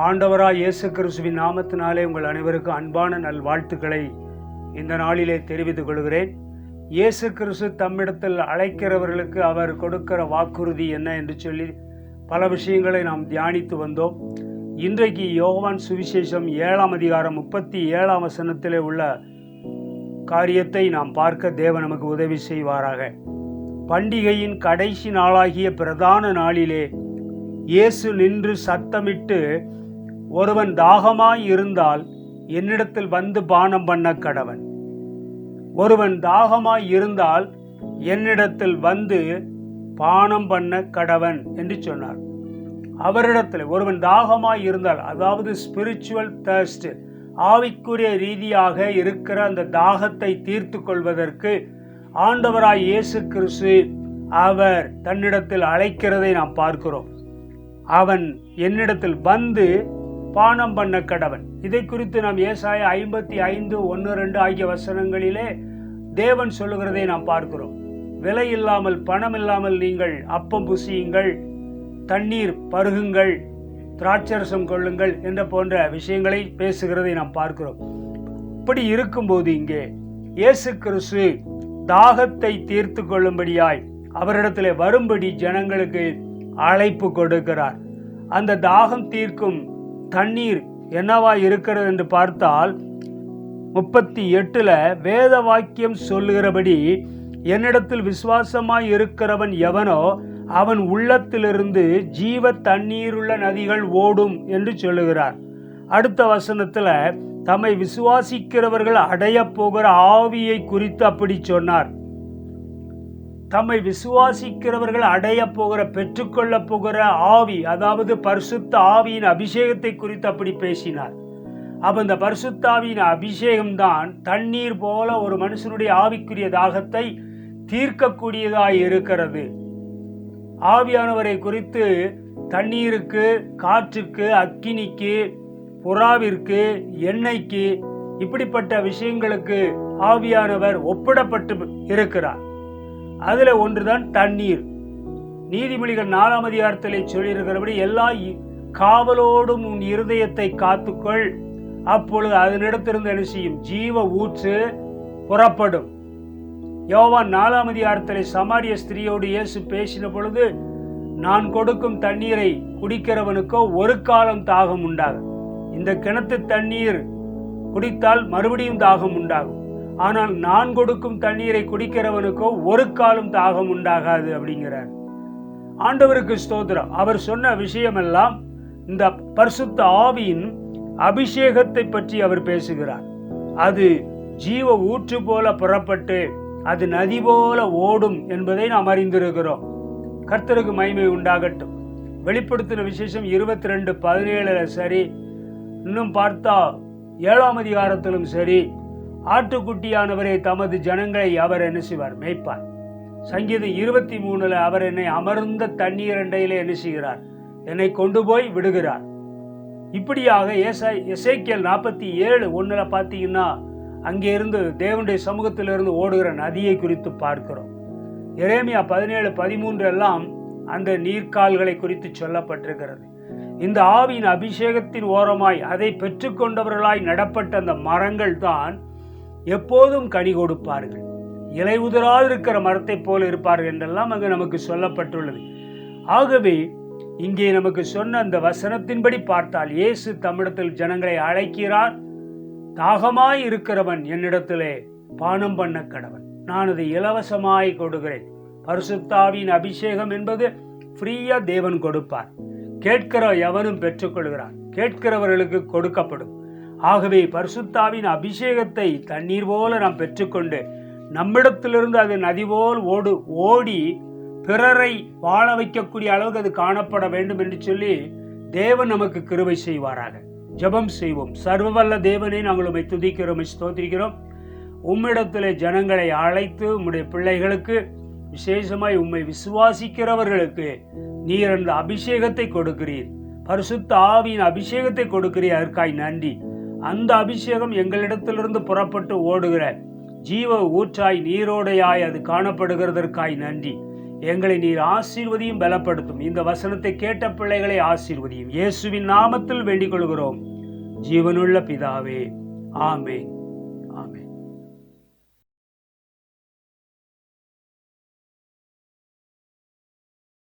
ஆண்டவராய் இயேசு கிறிஸ்துவின் நாமத்தினாலே உங்கள் அனைவருக்கும் அன்பான நல்வாழ்த்துக்களை இந்த நாளிலே தெரிவித்துக் கொள்கிறேன். இயேசு கிறிஸ்து தம்மிடத்தில் அழைக்கிறவர்களுக்கு அவர் கொடுக்கிற வாக்குறுதி என்ன என்று சொல்லி பல விஷயங்களை நாம் தியானித்து வந்தோம். இன்றைக்கு யோவான் சுவிசேஷம் ஏழாம் அதிகாரம் முப்பத்தி ஏழாம் வசனத்திலே உள்ள காரியத்தை நாம் பார்க்க தேவன் நமக்கு உதவி செய்வாராக. பண்டிகையின் கடைசி நாளாகிய பிரதான நாளிலே இயேசு நின்று சத்தமிட்டு ஒருவன் தாகமாய் இருந்தால் என்னிடத்தில் வந்து பானம் பண்ண கடவன். ஒருவன் தாகமாய் இருந்தால் என்னிடத்தில் வந்து பானம் பண்ண கடவன் என்று சொன்னார். அவரிடத்தில் ஒருவன் தாகமாய் இருந்தால் அதாவது ஸ்பிரிச்சுவல் தர்ஸ்ட் ஆவிக்குரிய ரீதியாக இருக்கிற அந்த தாகத்தை தீர்த்து கொள்வதற்கு ஆண்டவராய் இயேசு கிறிஸ்து அவர் தன்னிடத்தில் அழைக்கிறதை நாம் பார்க்கிறோம். அவன் என்னிடத்தில் வந்து பானம் பண்ண கடவன். இதை குறித்து நாம் ஏசாய ஐம்பத்தி ஐந்து ஒன்று ரெண்டு ஆகிய வசனங்களிலே தேவன் சொல்லுகிறதை நாம் பார்க்கிறோம். விலை இல்லாமல் பணம் இல்லாமல் நீங்கள் அப்பம் புசியுங்கள் தண்ணீர் பருகுங்கள் திராட்சரசம் கொள்ளுங்கள் என்ற போன்ற விஷயங்களை பேசுகிறதை நாம் பார்க்கிறோம். இப்படி இருக்கும்போது இங்கே இயேசு கிறிஸ்து தாகத்தை தீர்த்து கொள்ளும்படியாய் அவரிடத்தில் வரும்படி ஜனங்களுக்கு அழைப்பு கொடுக்கிறார். அந்த தாகம் தீர்க்கும் தண்ணீர் என்னவா இருக்கிறது என்று பார்த்தால் முப்பத்தி எட்டுல வேத வாக்கியம் சொல்லுகிறபடி என்னிடத்தில் விசுவாசமாய் இருக்கிறவன் எவனோ அவன் உள்ளத்திலிருந்து ஜீவ தண்ணீருள்ள நதிகள் ஓடும் என்று சொல்லுகிறார். அடுத்த வசனத்துல தம்மை விசுவாசிக்கிறவர்கள் அடைய போகிற ஆவியை குறித்து அப்படி சொன்னார். தம்மை விசுவாசிக்கிறவர்கள் அடைய போகிற பெற்றுக்கொள்ள போகிற ஆவி அதாவது பரிசுத்த ஆவியின் அபிஷேகத்தை குறித்து அப்படி பேசினார். அப்போ இந்த பரிசுத்தாவியின் அபிஷேகம்தான் அபிஷேகம் தான் தண்ணீர் போல ஒரு மனுஷனுடைய ஆவிக்குரிய தாகத்தை தீர்க்கக்கூடியதாய் இருக்கிறது. ஆவியானவரை குறித்து தண்ணீருக்கு காற்றுக்கு அக்கினிக்கு புறாவிற்கு எண்ணெய்க்கு இப்படிப்பட்ட விஷயங்களுக்கு ஆவியானவர் ஒப்பிடப்பட்டு இருக்கிறார். அதில் ஒன்றுதான் தண்ணீர். நீதிமொழிகள் நாலாம் அதிகாரத்திலே சொல்லியிருக்கிறபடி எல்லா இ- காவலோடும் உன் இருதயத்தை காத்துக்கொள். அப்பொழுது அதனிடத்திலிருந்து என்ன செய்யும்? ஜீவ ஊற்று புறப்படும். யோவான் நாலாம் அதிகாரத்திலே சமாரிய ஸ்திரீயோடு இயேசு பேசின பொழுது நான் கொடுக்கும் தண்ணீரை குடிக்கிறவனுக்கோ ஒரு காலம் தாகம் உண்டாகும். இந்த கிணத்து தண்ணீர் குடித்தால் மறுபடியும் தாகம் உண்டாகும். ஆனால் நான் கொடுக்கும் தண்ணீரை குடிக்கிறவனுக்கோ ஒரு காலம் தாகம் உண்டாகாது அப்படிங்கிறார். ஆண்டவருக்கு ஸ்தோத்திரம். அவர் சொன்ன விஷயமெல்லாம் இந்த பரிசுத்த ஆவியின் அபிஷேகத்தை பற்றி அவர் பேசுகிறார். அது ஜீவ ஊற்று போல புறப்பட்டு அது நதி போல ஓடும் என்பதை நாம் அறிந்திருக்கிறோம். கர்த்தருக்கு மய்மை உண்டாகட்டும். வெளிப்படுத்தின விசேஷம் இருபத்தி ரெண்டு பதினேழுல சரி இன்னும் பார்த்தா ஏழாம் அதிகாரத்திலும் சரி ஆட்டுக்குட்டியானவரே தமது ஜனங்களை அவர் என்ன செய்வார்? மேய்ப்பார். சங்கீதம் இருபத்தி மூணுல அவர் என்னை அமர்ந்த தண்ணீர் அண்டையிலே என்ன செய்கிறார்? என்னை கொண்டு போய் விடுகிறார். இப்படியாக ஏசை எசேக்கியல் நாற்பத்தி ஏழு ஒன்றில் பார்த்தீங்கன்னா அங்கே இருந்து தேவனுடைய சமூகத்திலிருந்து ஓடுகிற நதியை குறித்து பார்க்கிறோம். எரேமியா பதினேழு பதிமூன்று எல்லாம் அந்த நீர்க்கால்களை குறித்து சொல்லப்பட்டிருக்கிறது. இந்த ஆவியின் அபிஷேகத்தின் ஓரமாய் அதை பெற்றுக்கொண்டவர்களாய் நடப்பட்ட அந்த மரங்கள் தான் எப்போதும் கனி கொடுப்பார்கள். இலை உதிராதிருக்கிற மரத்தைப் போல இருப்பார்கள் என்றெல்லாம் அங்கு நமக்கு சொல்லப்பட்டுள்ளது. ஆகவே இங்கே நமக்கு சொன்ன அந்த வசனத்தின்படி பார்த்தால் இயேசு தமிழத்தில் ஜனங்களை அழைக்கிறார். தாகமாய் இருக்கிறவன் என்னிடத்திலே பானம் பண்ண கடவன். நான் அதை இலவசமாய் கொடுக்கிறேன். பரிசுத்தாவின் அபிஷேகம் என்பது ஃப்ரீயா தேவன் கொடுப்பார். கேட்கிற எவனும் பெற்றுக்கொள்கிறான். கேட்கிறவர்களுக்கு கொடுக்கப்படும். ஆகவே பரிசுத்தாவின் அபிஷேகத்தை தண்ணீர் போல நாம் பெற்றுக்கொண்டு நம்மிடத்திலிருந்து அது நதி போல் ஓடு ஓடி பிறரை வாழ வைக்கக்கூடிய அளவுக்கு அது காணப்பட வேண்டும் என்று சொல்லி தேவன் நமக்கு கிருபை செய்வாராக. ஜெபம் செய்வோம். சர்வவல்ல தேவனை நாங்கள் உம்மை துதிக்கிறோம் ஸ்தோத்திரிக்கிறோம். உம்மிடத்தில் ஜனங்களை அழைத்து உம்முடைய பிள்ளைகளுக்கு விசேஷமாய் உம்மை விசுவாசிக்கிறவர்களுக்கு நீர் அந்த அபிஷேகத்தை கொடுக்கிறீர். பரிசுத்த ஆவியின் அபிஷேகத்தை கொடுக்கிறீர். அதற்காய் நன்றி. அந்த அபிஷேகம் எங்களிடத்திலிருந்து புறப்பட்டு ஓடுகிற ஜீவ ஊற்றாய் நீரோடையாய் அது காணப்படுகிறதற்காய் நன்றி. எங்களை நீர் ஆசீர்வதியும் பலப்படுத்தும். இந்த வசனத்தை கேட்ட பிள்ளைகளை ஆசீர்வதியும். இயேசுவின் நாமத்தில் வேண்டிக் கொள்கிறோம். ஜீவனுள்ள பிதாவே ஆமே ஆமே